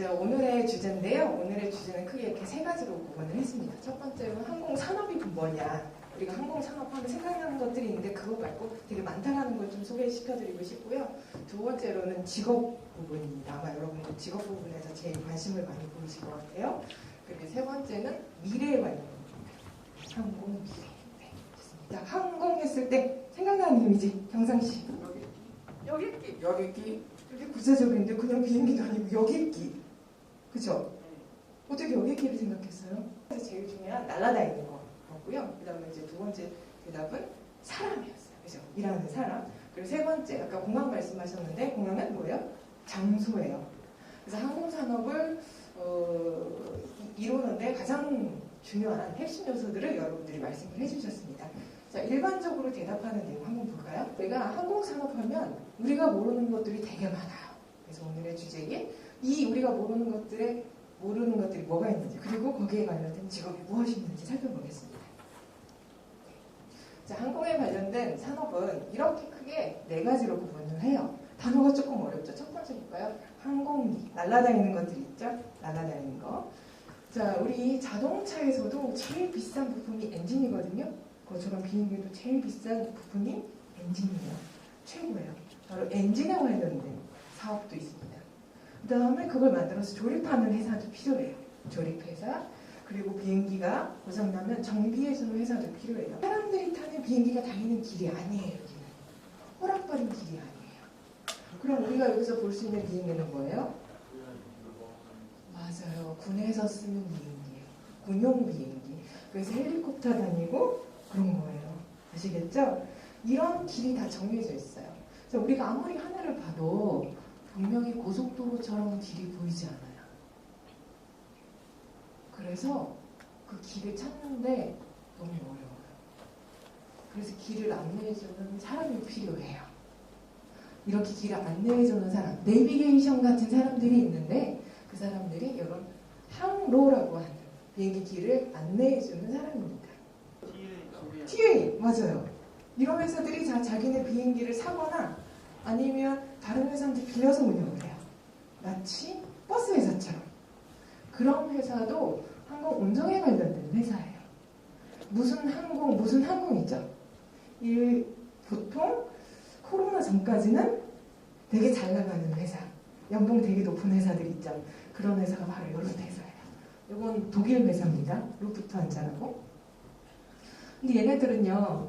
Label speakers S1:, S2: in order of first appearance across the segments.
S1: 이제 오늘의 주제인데요. 오늘의 주제는 크게 이렇게 세 가지로 구분을 했습니다. 첫 번째로는 항공 산업이 뭐냐. 우리가 항공 산업 하면 생각나는 것들이 있는데 그거 말고 되게 많다라는 걸 좀 소개시켜드리고 싶고요. 두 번째로는 직업 부분입니다. 아마 여러분도 직업 부분에서 제일 관심을 많이 보이실 것 같아요. 그리고 세 번째는 미래에 관련 항공 미래. 네, 좋습니다. 항공 했을 때 생각나는 이미지 경상시 여기 여기 여기 이게 구체적인데 그냥 비행기도 아니고 여객기. 그죠? 어떻게 여객기를 생각했어요? 그래서 제일 중요한 날아다니는 거였고요. 그 다음에 이제 두 번째 대답은 사람이었어요. 그죠? 일하는 사람. 그리고 세 번째, 아까 공항 말씀하셨는데 공항은 뭐예요? 장소예요. 그래서 항공산업을 어, 이- 이루는데 가장 중요한 핵심 요소들을 여러분들이 말씀을 해주셨습니다. 자, 일반적으로 대답하는 내용 한번 볼까요? 우리가 항공산업 하면 우리가 모르는 것들이 되게 많아요. 그래서 오늘의 주제에 이 우리가 모르는 것들에 모르는 것들이 뭐가 있는지 그리고 거기에 관련된 직업이 무엇이 있는지 살펴보겠습니다. 자, 항공에 관련된 산업은 이렇게 크게 네 가지로 구분을 해요. 단어가 조금 어렵죠. 첫 번째 볼까요? 항공기, 날아다니는 것들이 있죠? 날아다니는 거. 자, 우리 자동차에서도 제일 비싼 부품이 엔진이거든요. 그것처럼 비행기도 제일 비싼 부품이 엔진이에요. 최고예요. 바로 엔진에 관련된 사업도 있습니다. 그 다음에 그걸 만들어서 조립하는 회사도 필요해요. 조립회사. 그리고 비행기가 고장나면 정비해주는 회사도 필요해요. 사람들이 타는 비행기가 다니는 길이 아니에요. 여기는. 허락받은 길이 아니에요. 그럼 우리가 여기서 볼 수 있는 비행기는 뭐예요? 맞아요. 군에서 쓰는 비행기예요. 군용 비행기. 그래서 헬리콥터 다니고 그런 거예요. 아시겠죠? 이런 길이 다 정해져 있어요. 그래서 우리가 아무리 하늘을 봐도 분명히 고속도로처럼 길이 보이지 않아요. 그래서 그 길을 찾는데 너무 어려워요. 그래서 길을 안내해주는 사람이 필요해요. 이렇게 길을 안내해주는 사람, 내비게이션 같은 사람들이 있는데 그 사람들이 이런 항로라고 하는 비행기 길을 안내해주는 사람입니다. TA 맞아요. 이런 회사들이 자, 자기네 비행기를 사거나 아니면 다른 회사한테 빌려서 운영을 해요. 마치 버스 회사처럼. 그런 회사도 항공 운정에 관련된 회사예요. 무슨 항공, 무슨 항공이죠? 이 보통 코로나 전까지는 되게 잘 나가는 회사, 연봉 되게 높은 회사들 있죠. 그런 회사가 바로 이런 회사예요. 이건 독일 회사입니다. 루프트 한자라고. 근데 얘네들은요,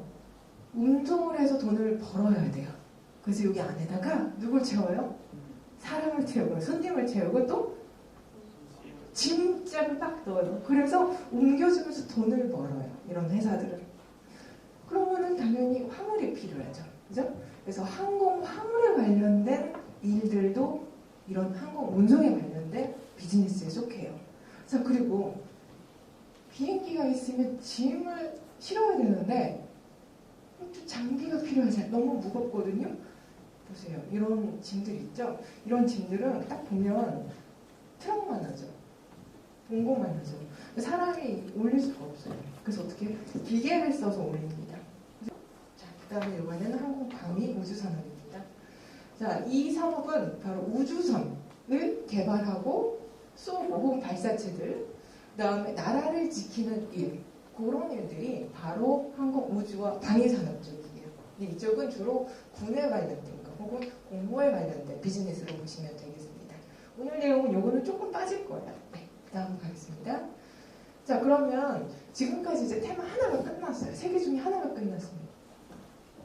S1: 운송을 해서 돈을 벌어야 돼요. 그래서 여기 안에다가 누굴 채워요? 사람을 채우고, 손님을 채우고 또 짐짝을 딱 넣어요. 그래서 옮겨주면서 돈을 벌어요. 이런 회사들은. 그러면은 당연히 화물이 필요하죠. 그죠? 그래서 항공 화물에 관련된 일들도 이런 항공 운송에 관련된 비즈니스에 속해요. 자, 그리고 비행기가 있으면 짐을 실어야 되는데 또 장비가 필요하잖아요. 너무 무겁거든요. 보세요. 이런 짐들 있죠? 이런 짐들은 딱 보면 트럭만 하죠. 봉고만 하죠. 사람이 올릴 수가 없어요. 그래서 어떻게 기계를 써서 올립니다. 자, 그 다음에 이번에는 항공 방위 우주 산업입니다. 자, 이 산업은 바로 우주선을 개발하고 쏘고 혹은 발사체들, 그 다음에 나라를 지키는 일, 그런 일들이 바로 항공 우주와 방위 산업 쪽이에요. 근데 이쪽은 주로 군에 관련된 거 혹은 공모에 관련된 비즈니스로 보시면 되겠습니다. 오늘 내용은 요거는 조금 빠질 거예요. 네, 그 다음 가겠습니다. 자, 그러면 지금까지 이제 테마 하나가 끝났어요. 세 개 중에 하나가 끝났습니다.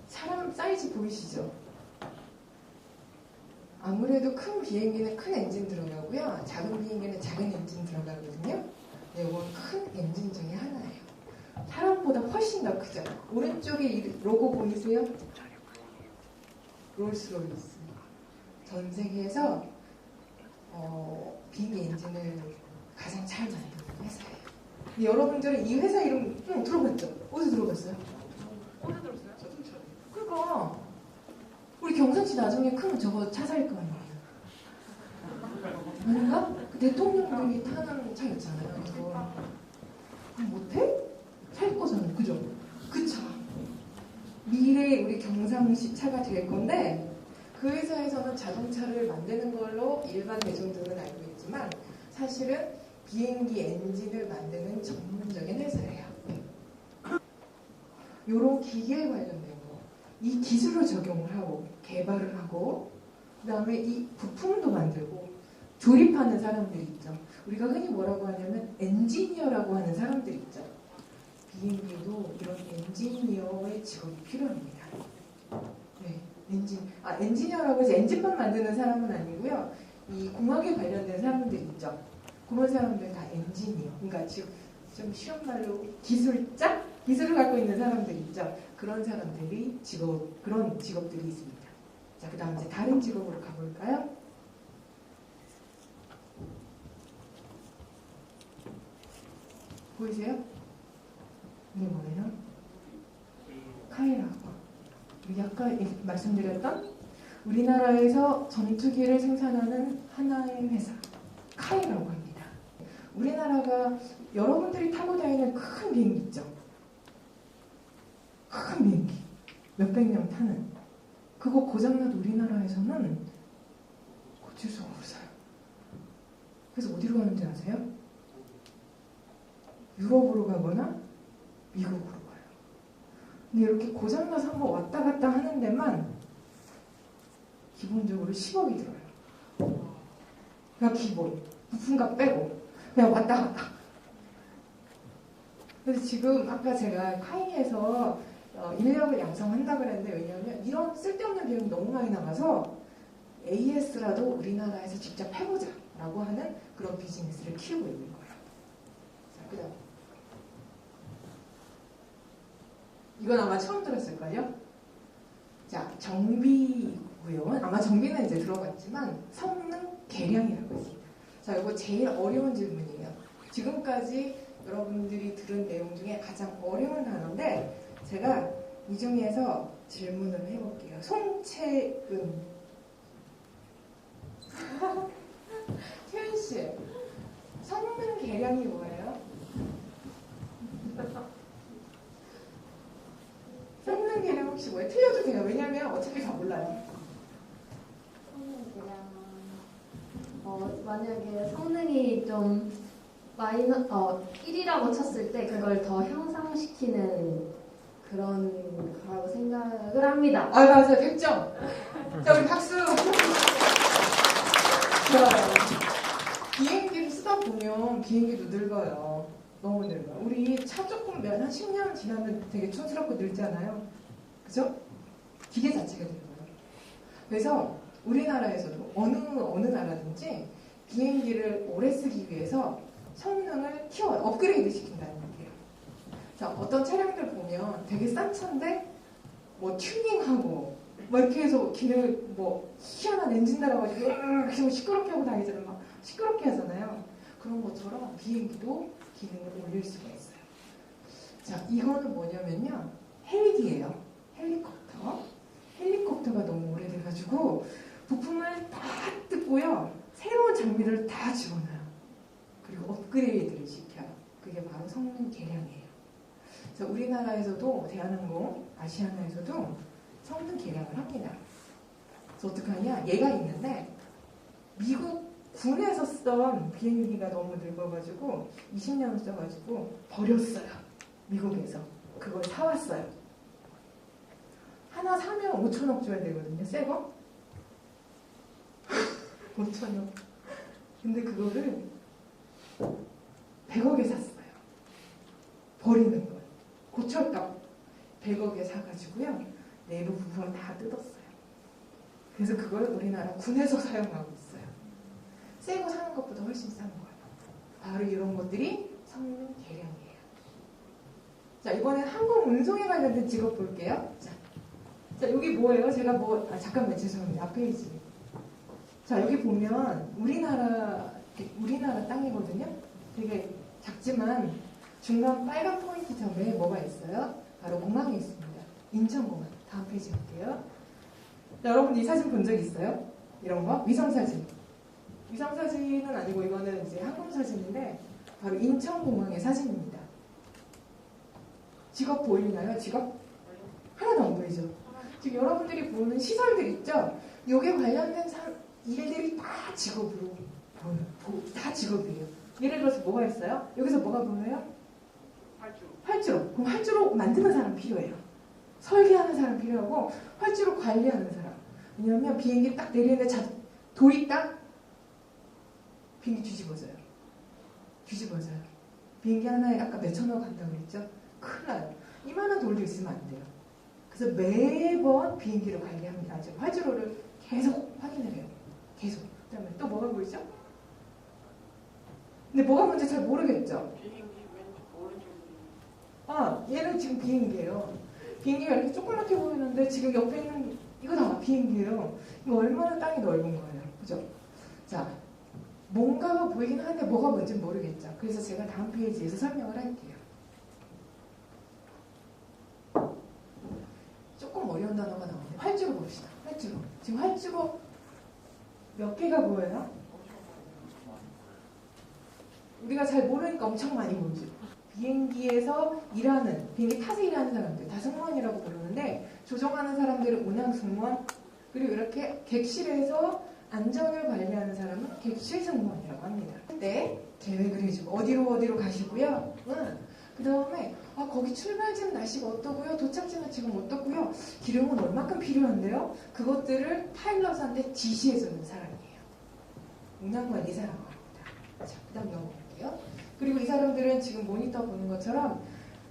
S1: 사람 사이즈 보이시죠? 아무래도 큰 비행기는 큰 엔진 들어가고요. 작은 비행기는 작은 엔진 들어가거든요. 네, 이건 큰 엔진 중에 하나예요. 사람보다 훨씬 더 크죠. 오른쪽에 이 로고 보이세요? 롤스로이스. 전 세계에서 어, 비행기 엔진을 가장 잘 만드는 회사예요. 근데 여러분들은 이 회사 이름 응, 들어봤죠? 어디서 들어봤어요? 어디서 들었어요? 그러니까 우리 경선 씨 나중에 크면 저거 차 살 거 아니에요? 아닌가? 그 대통령들이 타는 차 있잖아요. 그거 못해? 살 거잖아요. 그죠? 그 차. 미래 우리 경상시 차가 될 건데 그 회사에서는 자동차를 만드는 걸로 일반 대중들은 알고 있지만 사실은 비행기 엔진을 만드는 전문적인 회사예요. 이런 기계에 관련된 거, 이 기술을 적용을 하고 개발을 하고 그 다음에 이 부품도 만들고 조립하는 사람들이 있죠. 우리가 흔히 뭐라고 하냐면 엔지니어라고 하는 사람들이 있죠. 비행기도 이런 엔지니어의 직업이 필요합니다. 네, 엔진. 아, 엔지니어라고 해서 엔진만 만드는 사람은 아니고요. 이 공학에 관련된 사람들 있죠. 그런 사람들 다 엔지니어. 그러니까 지금 좀 쉬운 말로 기술자? 기술을 갖고 있는 사람들 있죠. 그런 사람들이 직업, 그런 직업들이 있습니다. 자, 그 다음 이제 다른 직업으로 가볼까요? 보이세요? 이게 뭐예요? 카이라고. 우리 아까 말씀드렸던 우리나라에서 전투기를 생산하는 하나의 회사, 카이라고 합니다. 우리나라가 여러분들이 타고 다니는 큰 비행기 있죠? 큰 비행기. 몇백 명 타는. 그거 고장나도 우리나라에서는 고칠 수가 없어요. 그래서 어디로 가는지 아세요? 유럽으로 가거나 미국으로 가요. 근데 이렇게 고장나서 한번 왔다 갔다 하는 데만 기본적으로 10억이 들어요. 그냥 기본. 부품값 빼고. 그냥 왔다 갔다. 그래서 지금 아까 제가 카이에서 어, 인력을 양성한다 그랬는데 왜냐하면 이런 쓸데없는 비용이 너무 많이 나가서 AS라도 우리나라에서 직접 해보자라고 하는 그런 비즈니스를 키우고 있는 거예요. 자, 그다음 이건 아마 처음 들었을걸요? 자, 정비고요. 아마 정비는 이제 들어봤지만 성능 계량이라고 있습니다. 자, 이거 제일 어려운 질문이에요. 지금까지 여러분들이 들은 내용 중에 가장 어려운 단어인데 제가 이 중에서 질문을 해볼게요. 송채은. 채은 씨, 성능 계량이 뭐예요? 성능 계량 혹시 뭐예요? 틀려도 돼요. 왜냐면 어차피 다 몰라요.
S2: 성능 그냥 어, 만약에 성능이 좀 마이너 어 1이라고 쳤을 때 그걸 더 향상시키는 그런 거라고 생각을 합니다.
S1: 아, 맞아요. 100점. 자, 우리 박수. 좋아요. 비행기를 쓰다 보면 비행기도 늙어요. 너무 늙어요. 우리 차 조금 몇 한 10년 지나면 되게 촌스럽고 늙잖아요. 그죠? 기계 자체가 늙어요. 그래서 우리나라에서도 어느, 어느 나라든지 비행기를 오래 쓰기 위해서 성능을 키워, 업그레이드 시킨다는 얘기예요. 자, 어떤 차량들 보면 되게 싼 차인데 뭐 튜닝하고 뭐 이렇게 해서 기능을 뭐 희한한 엔진 달아가지고 이렇게 시끄럽게 하고 다니잖아요. 막 시끄럽게 하잖아요. 그런 것처럼 비행기도 기능을 올릴 수가 있어요. 자, 이거는 뭐냐면요. 헬기예요. 헬리콥터. 헬리콥터가 너무 오래돼가지고 부품을 다 뜯고요. 새로운 장비를 다 집어넣어요. 그리고 업그레이드를 시켜요. 그게 바로 성능 개량이에요. 그래서 우리나라에서도 대한항공, 아시아나에서도 성능 개량을 합니다. 그래서 어떡하냐? 얘가 있는데 미국 군에서 쓰던 비행기가 너무 늙어가지고 20년 써가지고 버렸어요. 미국에서 그걸 사왔어요. 하나 사면 5천억 줘야 되거든요. 새 거? 5천억. 근데 그거를 100억에 샀어요. 버리는 걸. 고철값 100억에 사가지고요. 내부 부품을 다 뜯었어요. 그래서 그걸 우리나라 군에서 사용하고 있어요. 새 거 사는 것보다 훨씬 싼 거예요. 바로 이런 것들이 성능 계량이에요. 자, 이번엔 항공 운송에 관련된 직업 볼게요. 자, 자 여기 뭐예요? 제가 뭐, 아, 잠깐만, 죄송합니다. 앞 페이지. 자, 여기 보면 우리나라, 우리나라 땅이거든요? 되게 작지만 중간 빨간 포인트 점에 뭐가 있어요? 바로 공항이 있습니다. 인천공항. 다음 페이지 갈게요. 자, 여러분 이 사진 본 적 있어요? 이런 거? 위성사진. 위성사진은 아니고 이거는 이제 항공사진인데 바로 인천공항의 사진입니다. 직업 보이나요? 직업? 하나도 안 보이죠? 지금 여러분들이 보는 시설들 있죠? 요게 관련된 사- 일들이 다 직업으로 보여요. 보- 다 직업이에요. 예를 들어서 뭐가 있어요? 여기서 뭐가 보여요? 활주로. 그럼 활주로 만드는 사람 필요해요. 설계하는 사람 필요하고 활주로 관리하는 사람. 왜냐하면 비행기 딱 내리는데 자, 돌이 딱 비행기 뒤집어져요. 뒤집어져요. 비행기 하나에 아까 몇천 원 간다고 그랬죠? 큰일 나요. 이만한 돌도 있으면 안 돼요. 그래서 매번 비행기를 관리합니다. 이제 활주로를 계속 확인을 해요. 계속. 그 다음에 또 뭐가 보이죠? 근데 뭐가 뭔지 잘 모르겠죠? 아, 얘는 지금 비행기예요. 비행기가 이렇게 조그맣게 보이는데 지금 옆에 있는 이거 다 비행기예요. 이거 얼마나 땅이 넓은 거예요. 그죠? 자, 뭔가가 보이긴 하는데 뭐가 뭔지 모르겠죠. 그래서 제가 다음 페이지에서 설명을 할게요. 조금 어려운 단어가 나오는데 활주로 봅시다. 활주로. 지금 활주로 몇 개가 보여요? 우리가 잘 모르니까 엄청 많이 보이죠. 비행기에서 일하는, 비행기 타서 일하는 사람들, 다 승무원이라고 부르는데, 조종하는 사람들은 운항 승무원, 그리고 이렇게 객실에서 안전을 관리하는 사람은 객실 승무원이라고 합니다. 그때 계획을 해주고, 어디로 어디로 가시고요. 응. 그 다음에, 아, 거기 출발지는 날씨가 어떠고요? 도착지는 지금 어떻고요? 기름은 얼마큼 필요한데요? 그것들을 파일럿한테 지시해주는 사람이에요. 운항관리사라고 합니다. 자, 그 다음 넘어갈게요. 그리고 이 사람들은 지금 모니터 보는 것처럼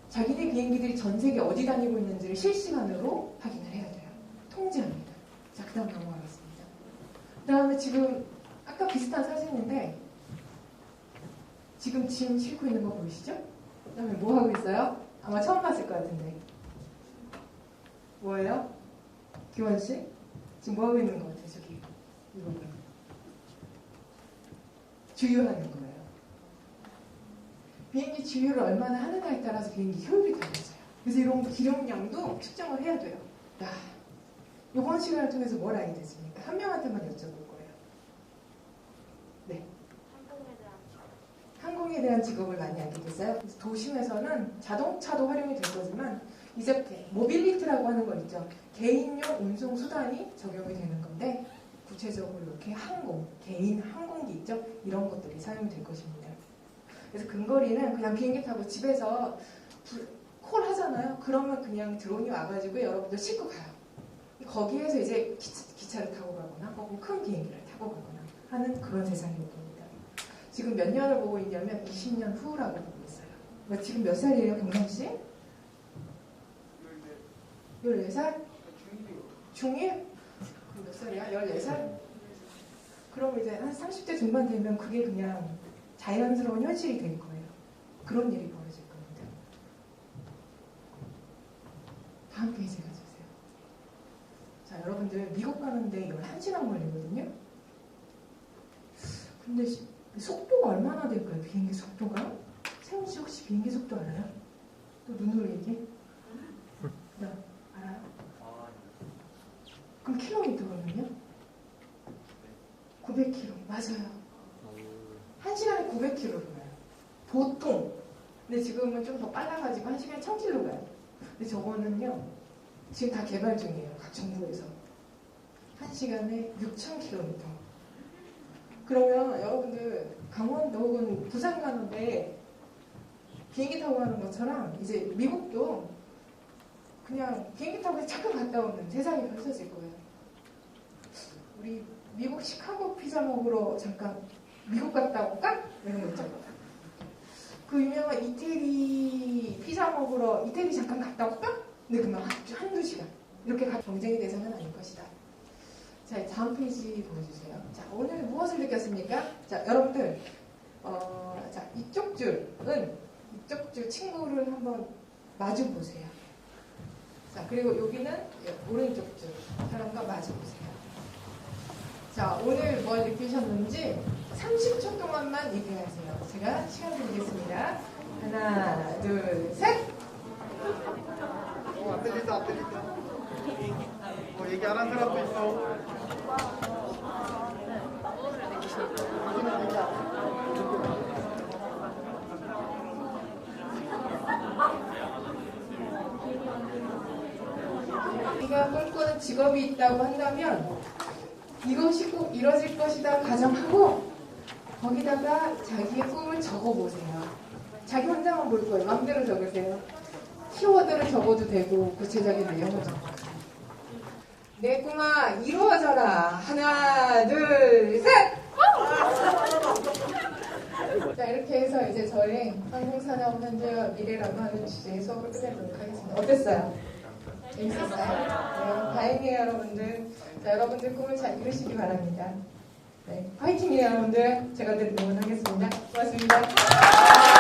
S1: 자기네 비행기들이 전 세계 어디 다니고 있는지를 실시간으로 확인을 해야 돼요. 통제합니다. 자, 그 다음 넘어가겠습니다. 그 다음에 지금 아까 비슷한 사진인데 지금 짐 싣고 있는 거 보이시죠? 그 다음에 뭐 하고 있어요? 아마 처음 봤을 것 같은데. 뭐예요? 기원 씨? 지금 뭐 하고 있는 것 같아요, 저기. 이거. 주유하는 거예요. 비행기 주유를 얼마나 하느냐에 따라서 비행기 효율이 달라져요. 그래서 이런 기름량도 측정을 해야 돼요. 야, 이번 시간을 통해서 뭘 알게 됐습니까? 한 명한테만 여쭤볼 거예요. 네. 항공에 대한 직업을 많이 알게 됐어요. 도심에서는 자동차도 활용이 될 거지만 이제 모빌리티라고 하는 거 있죠. 개인용 운송 수단이 적용이 되는 건데 구체적으로 이렇게 항공, 개인 항공기 있죠. 이런 것들이 사용이 될 것입니다. 그래서 근거리는 그냥 비행기 타고 집에서 불- 콜 하잖아요. 그러면 그냥 드론이 와가지고 여러분들 싣고 가요. 거기에서 이제 기차, 를 타고 가거나 혹은 큰 비행기를 타고 가거나 하는 그런 세상이 겁니다. 지금 몇 년을 보고 있냐면 20년 후라고 보고 있어요. 그러니까 지금 몇 살이에요, 경남 씨? 14살? 중1? 그럼 몇 살이야? 14살? 그럼 이제 한 30대 중반 되면 그게 그냥 자연스러운 현실이 될 거예요. 그런 일이 벌어질 겁니다. 다음 페이지 가주세요. 자, 여러분들 미국 가는데 11시간 걸리거든요. 근데 시- 속도가 얼마나 될까요? 비행기 속도가? 세훈 씨 혹시 비행기 속도 알아요? 또 눈으로 얘기해? 나 알아요? 그럼 킬로미터거든요? 900km. 맞아요. 한 시간에 900km로 가요. 보통. 근데 지금은 좀 더 빨라가지고 한 시간에 1000km 가요. 근데 저거는요, 지금 다 개발 중이에요. 각 정부에서. 한 시간에 6000km. 그러면 여러분들 강원도 혹은 부산 가는데 비행기 타고 가는 것처럼 이제 미국도 그냥 비행기 타고 잠깐 갔다 오는 세상이 펼쳐질 거예요. 우리 미국 시카고 피자 먹으러 잠깐 미국 갔다 올까? 이런 거 있죠. 그 유명한 이태리 피자 먹으러 이태리 잠깐 갔다 올까? 근데 그만 한- 한두 시간. 이렇게 가- 경쟁의 대상은 아닐 것이다. 자, 다음 페이지 보여주세요. 자, 오늘 무엇을 느꼈습니까? 자, 여러분들, 어, 자, 이쪽 줄은, 이쪽 줄 친구를 한번 마주 보세요. 자, 그리고 여기는 예, 오른쪽 줄 사람과 마주 보세요. 자, 오늘 뭘 느끼셨는지 30초 동안만 얘기하세요. 제가 시간 드리겠습니다. 하나, 둘, 셋!
S3: 어, 안 들린다, 안 들린다. 어, 얘기 안 한 사람도 있어.
S1: 우리가 꿈꾸는 직업이 있다고 한다면 이것이 꼭 이뤄질 것이다 가정하고 거기다가 자기의 꿈을 적어보세요. 자기 혼자만 볼 거예요. 마음대로 적으세요. 키워드를 적어도 되고 구체적인 내용을 적어도 내 꿈아 이루어져라. 하나 둘 셋. 자 이렇게 해서 이제 저의 항공산업 현재와 미래라고 하는 주제의 수업을 끝내도록 하겠습니다. 어땠어요? 재밌었어요? 네, 다행이에요 여러분들. 자 여러분들 꿈을 잘 이루시기 바랍니다. 네, 화이팅이에요 여러분들. 제가 늘 응원하겠습니다. 고맙습니다.